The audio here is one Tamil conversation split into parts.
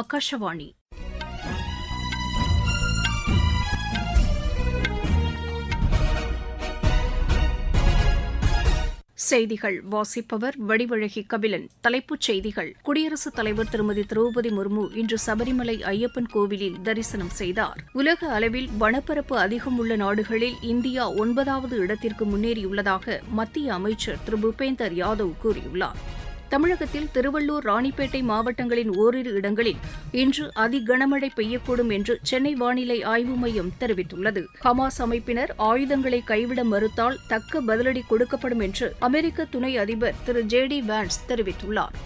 ஆகாஷவாணி செய்திகள் வாசிப்பவர் வடிவழகி கபிலன். தலைப்புச் செய்திகள். குடியரசுத் தலைவர் திருமதி திரௌபதி முர்மு இன்று சபரிமலை ஐயப்பன் கோவிலில் தரிசனம் செய்தார். உலக அளவில் வனப்பரப்பு அதிகம் உள்ள நாடுகளில் இந்தியா ஒன்பதாவது இடத்திற்கு முன்னேறியுள்ளதாக மத்திய அமைச்சர் திரு. பூபேந்தர் யாதவ் கூறியுள்ளார். தமிழகத்தில் திருவள்ளூர் ராணிப்பேட்டை மாவட்டங்களின் ஓரிரு இடங்களில் இன்று அதிகனமழை பெய்யக்கூடும் என்று சென்னை வானிலை ஆய்வு மையம் தெரிவித்துள்ளது. ஹமாஸ் அமைப்பினர் ஆயுதங்களை கைவிட மறுத்தால் தக்க பதிலடி கொடுக்கப்படும் என்று அமெரிக்க துணை அதிபர் திரு ஜே டி வேன்ஸ் தெரிவித்துள்ளார்.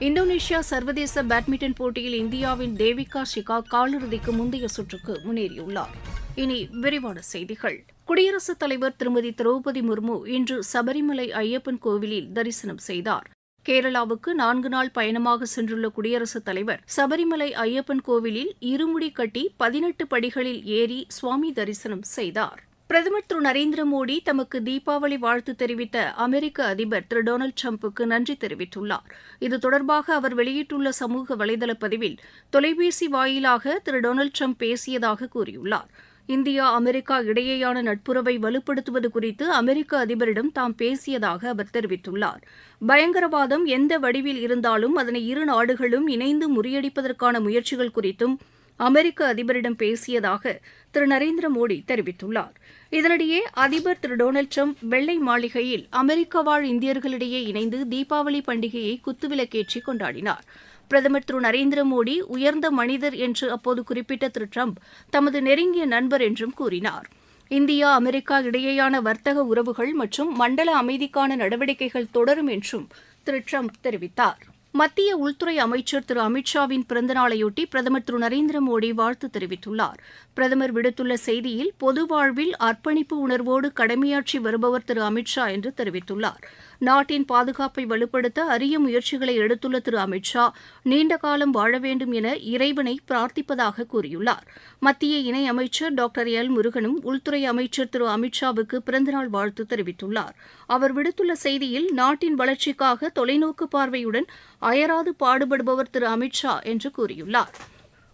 இந்தோனேஷியா சர்வதேச பேட்மிண்டன் போட்டியில் இந்தியாவின் தேவிகா ஷிகா காலிறுதிக்கு முந்தைய சுற்றுக்கு முன்னேறியுள்ளார். இனி விரிவான செய்திகள். குடியரசுத் தலைவர் திருமதி திரௌபதி முர்மு இன்று சபரிமலை ஐயப்பன் கோவிலில் தரிசனம் செய்தார். கேரளாவுக்கு நான்கு நாள் பயணமாக சென்றுள்ள குடியரசுத் தலைவர் சபரிமலை ஐயப்பன் கோவிலில் இருமுடி கட்டி பதினெட்டு படிகளில் ஏறி சுவாமி தரிசனம் செய்தார். பிரதமர் திரு நரேந்திர மோடி தமக்கு தீபாவளி வாழ்த்து தெரிவித்த அமெரிக்க அதிபர் திரு டொனால்டு டிரம்புக்கு நன்றி தெரிவித்துள்ளார். இது தொடர்பாக அவர் வெளியிட்டுள்ள சமூக வலைதள பதிவில் தொலைபேசி வாயிலாக திரு டொனால்டு டிரம்ப் பேசியதாக கூறியுள்ளார். இந்தியா அமெரிக்கா இடையேயான நட்புறவை வலுப்படுத்துவது குறித்து அமெரிக்க அதிபரிடம் தாம் பேசியதாக அவர் தெரிவித்துள்ளார். பயங்கரவாதம் எந்த வடிவில் இருந்தாலும் அதனை இரு நாடுகளும் இணைந்து முறியடிப்பதற்கான முயற்சிகள் குறித்தும் அமெரிக்க அதிபரிடம் பேசியதாக திரு நரேந்திர மோடி தெரிவித்துள்ளார். இதனிடையே அதிபர் திரு டொனால்டு ட்ரம்ப் வெள்ளை மாளிகையில் அமெரிக்க வாழ் இந்தியர்களிடையே இணைந்து தீபாவளி பண்டிகையை குத்துவிளக்கேற்றி கொண்டாடினார். பிரதமர் திரு நரேந்திர மோடி உயர்ந்த மனிதர் என்று அப்போது குறிப்பிட்ட திரு ட்ரம்ப் தமது நெருங்கிய நண்பர் என்றும் கூறினார். இந்தியா அமெரிக்கா இடையேயான வர்த்தக உறவுகள் மற்றும் மண்டல அமைதிக்கான நடவடிக்கைகள் தொடரும் என்றும் திரு ட்ரம்ப் தெரிவித்தார். மத்திய உள்துறை அமைச்சர் திரு அமித்ஷாவின் பிறந்தநாளையொட்டி பிரதமர் திரு நரேந்திர மோடி வாழ்த்து தெரிவித்துள்ளார். பிரதமர் விடுத்துள்ள செய்தியில் பொது வாழ்வில் அர்ப்பணிப்பு உணர்வோடு கடமையாற்றி வருபவர் திரு அமித்ஷா என்று தெரிவித்துள்ளார். நாட்டின் பாதுகாப்பை வலுப்படுத்த அரிய முயற்சிகளை எடுத்துள்ள திரு அமித்ஷா நீண்ட காலம் வாழ வேண்டும் என இறைவனை பிரார்த்திப்பதாக கூறியுள்ளார். மத்திய இணை அமைச்சர் டாக்டர் எல் முருகனும் உள்துறை அமைச்சர் திரு அமித்ஷாவுக்கு பிறந்தநாள் வாழ்த்து தெரிவித்துள்ளார். அவர் விடுத்துள்ள செய்தியில் நாட்டின் வளர்ச்சிக்காக தொலைநோக்கு பார்வையுடன் அயராது பாடுபடுபவர் திரு அமித்ஷா என்று கூறியுள்ளார்.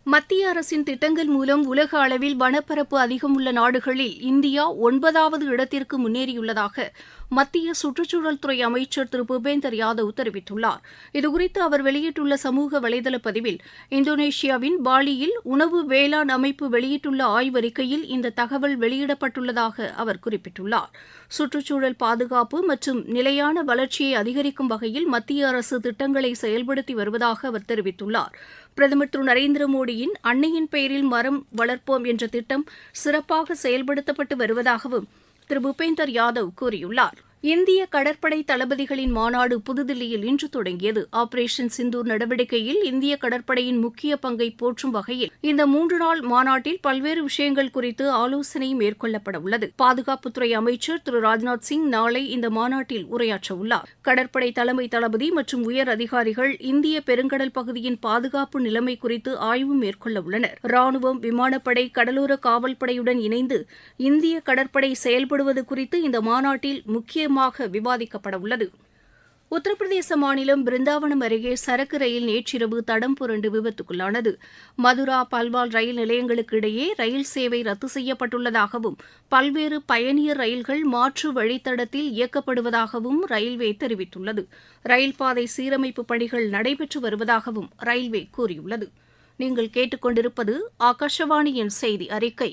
மத்திய அரசின் திட்டங்கள் மூலம் உலக அளவில் வனப்பரப்பு அதிகம் உள்ள நாடுகளில் இந்தியா ஒன்பதாவது இடத்திற்கு முன்னேறியுள்ளதாக மத்திய சுற்றுச்சூழல் துறை அமைச்சர் திரு. பூபேந்தர் யாதவ் தெரிவித்துள்ளார். இதுகுறித்து அவர் வெளியிட்டுள்ள சமூக வலைதள பதிவில் இந்தோனேஷியாவின் பாலியில் உணவு வேளாண் அமைப்பு வெளியிட்டுள்ள ஆய்வறிக்கையில் இந்த தகவல் வெளியிடப்பட்டுள்ளதாக அவர் குறிப்பிட்டுள்ளார். சுற்றுச்சூழல் பாதுகாப்பு மற்றும் நிலையான வளர்ச்சியை அதிகரிக்கும் வகையில் மத்திய அரசு திட்டங்களை செயல்படுத்தி வருவதாக அவர் தெரிவித்துள்ளார். பிரதமர் திரு. நரேந்திர மோடியின் அன்னையின் பெயரில் மரம் வளர்ப்போம் என்ற திட்டம் சிறப்பாக செயல்படுத்தப்பட்டு வருவதாகவும் திரு. பூபேந்தர் யாதவ் கூறியுள்ளார். இந்திய கடற்படை தளபதிகளின் மாநாடு புதுதில்லியில் இன்று தொடங்கியது. ஆபரேஷன் சிந்தூர் நடவடிக்கையில் இந்திய கடற்படையின் முக்கிய பங்கை போற்றும் வகையில் இந்த மூன்று நாள் மாநாட்டில் பல்வேறு விஷயங்கள் குறித்து ஆலோசனை மேற்கொள்ளப்பட உள்ளது. பாதுகாப்புத்துறை அமைச்சர் திரு ராஜ்நாத் சிங் நாளை இந்த மாநாட்டில் உரையாற்ற உள்ளார். கடற்படை தலைமை தளபதி மற்றும் உயர் அதிகாரிகள் இந்திய பெருங்கடல் பகுதியின் பாதுகாப்பு நிலைமை குறித்து ஆய்வு மேற்கொள்ள உள்ளனர். ராணுவம் விமானப்படை கடலோர காவல்படையுடன் இணைந்து இந்திய கடற்படை செயல்படுவது குறித்து இந்த மாநாட்டில் முக்கிய முக்கியமாக விவாதிக்கப்பட உள்ளது. உத்தரப்பிரதேச மாநிலம் பிருந்தாவனம் அருகே சரக்கு ரயில் நேற்றிரவு தடம் புரண்டு விபத்துக்குள்ளானது. மதுரா பல்வால் ரயில் நிலையங்களுக்கு இடையே ரயில் சேவை ரத்து செய்யப்பட்டுள்ளதாகவும் பல்வேறு பயணியர் ரயில்கள் மாற்று வழித்தடத்தில் இயக்கப்படுவதாகவும் ரயில்வே தெரிவித்துள்ளது. ரயில் பாதை சீரமைப்பு பணிகள் நடைபெற்று வருவதாகவும் ரயில்வே கூறியுள்ளது. நீங்கள் கேட்டுக்கொண்டிருப்பது ஆகாஷவாணியின் செய்தி அறிக்கை.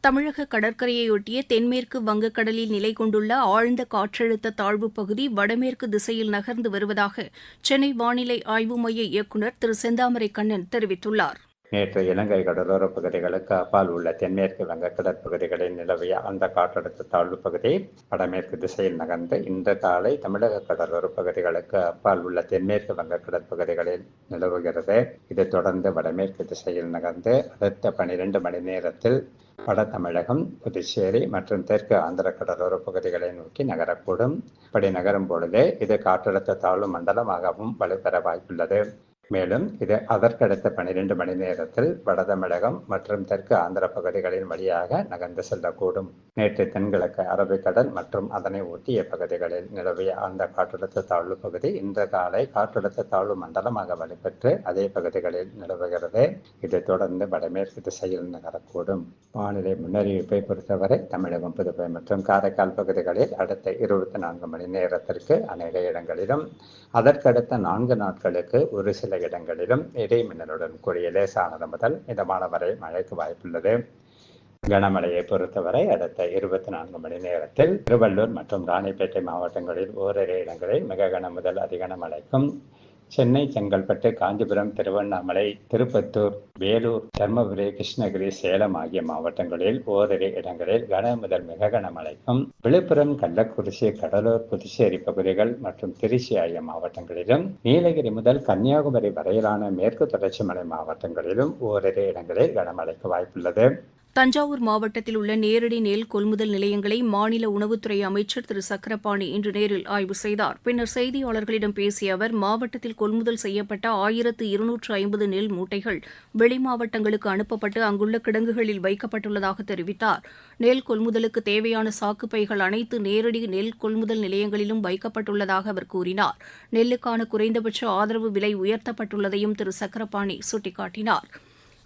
தமிழக கடற்கரையொட்டிய தென்மேற்கு வங்கக்கடலில் நிலை கொண்டுள்ள ஆழ்ந்த காற்றழுத்த தாழ்வுப் பகுதி வடமேற்கு திசையில் நகர்ந்து வருவதாக சென்னை வானிலை ஆய்வு மைய இயக்குநர் திரு செந்தாமரை கண்ணன் தெரிவித்துள்ளார். நேற்று இலங்கை கடலோர பகுதிகளுக்கு அப்பால் உள்ள தென்மேற்கு வங்க கடற்பகுதிகளில் நிலவிய அந்த காற்றழுத்த தாழ்வு பகுதி வடமேற்கு திசையில் நகர்ந்து இன்று காலை தமிழக கடலோர பகுதிகளுக்கு அப்பால் உள்ள தென்மேற்கு வங்க கடற்பகுதிகளில் நிலவுகிறது. இது தொடர்ந்து வடமேற்கு திசையில் நகர்ந்து அடுத்த பனிரெண்டு மணி நேரத்தில் வட தமிழகம் புதுச்சேரி மற்றும் தெற்கு ஆந்திர கடலோர பகுதிகளை நோக்கி நகரக்கூடும். இப்படி நகரும் பொழுது இது காற்றழுத்த தாழ்வு மண்டலமாகவும் வலுப்பெற வாய்ப்புள்ளது. மேலும் இது அதற்கடுத்த பனிரெண்டு மணி நேரத்தில் வட தமிழகம் மற்றும் தெற்கு ஆந்திர பகுதிகளின் வழியாக நகர்ந்து செல்லக்கூடும். நேற்று தென்கிழக்கு அரபிக்கடல் மற்றும் அதனை ஒட்டிய பகுதிகளில் நிலவிய ஆழ்ந்த காற்றழுத்த தாழ்வு பகுதி இன்று காலை காற்றழுத்த தாழ்வு மண்டலமாக வலுப்பெற்று அதே பகுதிகளில் நிலவுகிறது. இது தொடர்ந்து வடமேற்கு திசையில் நகரக்கூடும். வானிலை முன்னறிவிப்பை பொறுத்தவரை தமிழகம் புதுவை மற்றும் காரைக்கால் பகுதிகளில் அடுத்த இருபத்தி நான்கு மணி நேரத்திற்கு அநேக இடங்களிலும் அதற்கடுத்த நான்கு நாட்களுக்கு ஒரு சில இடங்களிலும் இடை மின்னலுடன் கூடிய லேசானது முதல் மிதமான வரை மழைக்கு வாய்ப்புள்ளது. கனமழையை பொறுத்தவரை அடுத்த இருபத்தி நான்கு மணி நேரத்தில் திருவள்ளூர் மற்றும் ராணிப்பேட்டை மாவட்டங்களில் ஓரிரு இடங்களில் மிக கன முதல் அதிகன மழைக்கும் சென்னை செங்கல்பட்டு காஞ்சிபுரம் திருவண்ணாமலை திருப்பத்தூர் வேலூர் தர்மபுரி கிருஷ்ணகிரி சேலம் ஆகிய மாவட்டங்களில் ஓரிரு இடங்களில் கன முதல் மிக கனமழைக்கும் விழுப்புரம் கள்ளக்குறிச்சி கடலூர் புதுச்சேரி பகுதிகள் மற்றும் திருச்சி ஆகிய மாவட்டங்களிலும் நீலகிரி முதல் கன்னியாகுமரி வரையிலான மேற்கு தொடர்ச்சி மலை மாவட்டங்களிலும் ஓரிரு இடங்களில் கனமழைக்கு வாய்ப்புள்ளது. தஞ்சாவூர் மாவட்டத்தில் உள்ள நேரடி நெல் கொள்முதல் நிலையங்களை மாநில உணவுத்துறை அமைச்சர் திரு சக்கரபாணி இன்று நேரில் ஆய்வு செய்தார். பின்னர் செய்தியாளர்களிடம் பேசிய அவர் மாவட்டத்தில் கொள்முதல் செய்யப்பட்ட ஆயிரத்து இருநூற்று ஐம்பது நெல் மூட்டைகள் வெளி மாவட்டங்களுக்கு அனுப்பப்பட்டு அங்குள்ள கிடங்குகளில் வைக்கப்பட்டுள்ளதாக தெரிவித்தார். நெல் கொள்முதலுக்கு தேவையான சாக்குப்பைகள் அனைத்து நேரடி நெல் கொள்முதல் நிலையங்களிலும் வைக்கப்பட்டுள்ளதாக அவர் கூறினார். நெல்லுக்கான குறைந்தபட்ச ஆதரவு விலை உயர்த்தப்பட்டுள்ளதையும் திரு சக்கரபாணி சுட்டிக்காட்டினார்.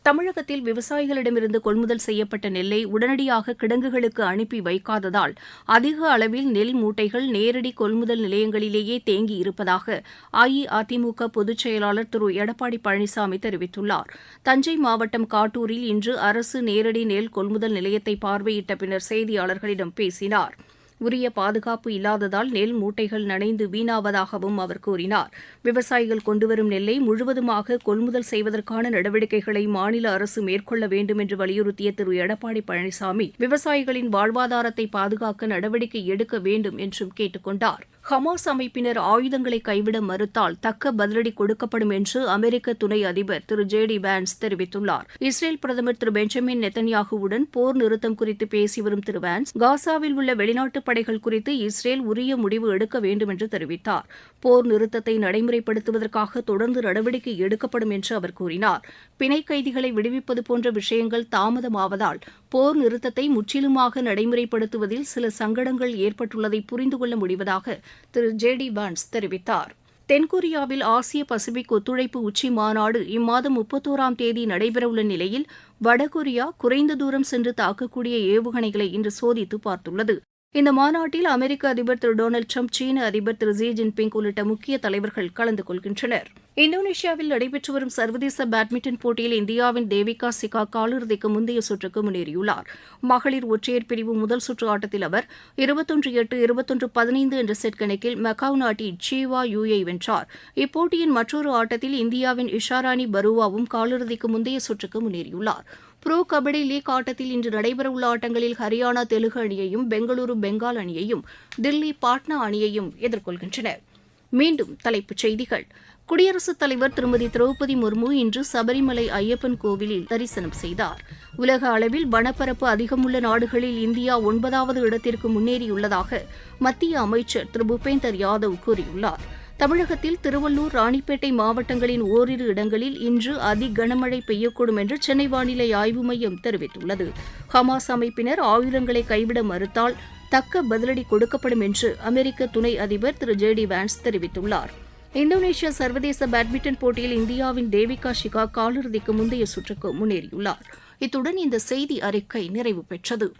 தமிழகத்தில் விவசாயிகளிடமிருந்து கொள்முதல் செய்யப்பட்ட நெல்லை உடனடியாக கிடங்குகளுக்கு அனுப்பி வைக்காததால் அதிக அளவில் நெல் மூட்டைகள் நேரடி கொள்முதல் நிலையங்களிலேயே தேங்கி இருப்பதாக அஇஅதிமுக பொதுச் செயலாளர் திரு எடப்பாடி பழனிசாமி தெரிவித்துள்ளார். தஞ்சை மாவட்டம் காட்டூரில் இன்று அரசு நேரடி நெல் கொள்முதல் நிலையத்தை பார்வையிட்ட பின்னர் செய்தியாளர்களிடம் பேசினார். உரிய பாதுகாப்பு இல்லாததால் நெல் மூட்டைகள் நனைந்து வீணாவதாகவும் அவர் கூறினார். விவசாயிகள் கொண்டுவரும் நெல்லை முழுவதுமாக கொள்முதல் செய்வதற்கான நடவடிக்கைகளை மாநில அரசு மேற்கொள்ள வேண்டும் என்று வலியுறுத்திய திரு. எடப்பாடி பழனிசாமி விவசாயிகளின் வாழ்வாதாரத்தை பாதுகாக்க நடவடிக்கை எடுக்க வேண்டும் என்றும் கேட்டுக் கொண்டாா் ஹமாஸ் அமைப்பினர் ஆயுதங்களை கைவிட மறுத்தால் தக்க பதிலடி கொடுக்கப்படும் என்று அமெரிக்க துணை அதிபர் திரு ஜே டி வான்ஸ் தெரிவித்துள்ளார். இஸ்ரேல் பிரதமர் திரு பெஞ்சமின் நெத்தன்யாகுவுடன் போர் நிறுத்தம் குறித்து பேசி வரும் திரு வேன்ஸ் காசாவில் உள்ள வெளிநாட்டு படைகள் குறித்து இஸ்ரேல் உரிய முடிவு எடுக்க வேண்டும் என்று தெரிவித்தார். போர் நிறுத்தத்தை நடைமுறைப்படுத்துவதற்காக தொடர்ந்து நடவடிக்கை எடுக்கப்படும் என்று அவர் கூறினார். பிணை கைதிகளை விடுவிப்பது போன்ற விஷயங்கள் தாமதமாவதால் போர் நிறுத்தத்தை முற்றிலுமாக நடைமுறைப்படுத்துவதில் சில சங்கடங்கள் ஏற்பட்டுள்ளதை புரிந்து கொள்ள முடிவதாக திரு ஜே டி வான்ஸ் தெரிவித்தார். தென்கொரியாவில் ஆசிய பசிபிக் ஒத்துழைப்பு உச்சி மாநாடு இம்மாதம் முப்பத்தோராம் தேதி நடைபெறவுள்ள நிலையில் வடகொரியா குறைந்த தூரம் சென்று தாக்கக்கூடிய ஏவுகணைகளை இன்று சோதித்து பார்த்துள்ளது. இந்த மாநாட்டில் அமெரிக்க அதிபர் திரு டொனால்டு ட்ரம்ப் சீன அதிபர் திரு ஜி ஜின்பிங் உள்ளிட்ட முக்கிய தலைவர்கள் கலந்து கொள்கின்றனர். இந்தோனேஷியாவில் நடைபெற்று வரும் சர்வதேச பேட்மிண்டன் போட்டியில் இந்தியாவின் தேவிகா சிகா காலிறுதிக்கு முந்தைய சுற்றுக்கு முன்னேறியுள்ளார். மகளிர் ஒற்றையர் பிரிவு முதல் சுற்று ஆட்டத்தில் அவர் இருபத்தொன்று எட்டு இருபத்தொன்று பதினைந்து என்ற செட் கணக்கில் மக்காவ் நாட்டின் சீவா யூயை வென்றார். இப்போட்டியின் மற்றொரு ஆட்டத்தில் இந்தியாவின் இஷாராணி பருவாவும் காலிறுதிக்கு முந்தைய சுற்றுக்கு முன்னேறியுள்ளார். ப்ரோ கபடி லீக் ஆட்டத்தில் இன்று நடைபெறவுள்ள ஆட்டங்களில் ஹரியானா தெலுங்கு அணியையும் பெங்களூரு பெங்கால் அணியையும் தில்லி பாட்னா அணியையும் எதிர்கொள்கின்றன மீண்டும் தலைப்புச் செய்திகள். குடியரசுத் தலைவர் திருமதி திரௌபதி முர்மு இன்று சபரிமலை ஐயப்பன் கோவிலில் தரிசனம் செய்தார். உலக அளவில் வனப்பரப்பு அதிகமுள்ள நாடுகளில் இந்தியா ஒன்பதாவது இடத்திற்கு முன்னேறியுள்ளதாக மத்திய அமைச்சர் திரு. பூபேந்தர் யாதவ் கூறியுள்ளார். தமிழகத்தில் திருவள்ளூர் ராணிப்பேட்டை மாவட்டங்களின் ஓரிரு இடங்களில் இன்று அதி கனமழை பெய்யக்கூடும் என்று சென்னை வானிலை ஆய்வு மையம் தெரிவித்துள்ளது. ஹமாஸ் அமைப்பினர் ஆயுதங்களை கைவிட மறுத்தால் தக்க பதிலடி கொடுக்கப்படும் என்று அமெரிக்க துணை அதிபர் திரு ஜே டி வான்ஸ் தெரிவித்துள்ளார். இந்தோனேஷியா சர்வதேச பேட்மிண்டன் போட்டியில் இந்தியாவின் தேவிகா ஷிகா காலிறுதிக்கு முந்தைய சுற்றுக்கு முன்னேறியுள்ளார். இத்துடன் இந்த செய்தி அறிக்கை நிறைவு பெற்றது.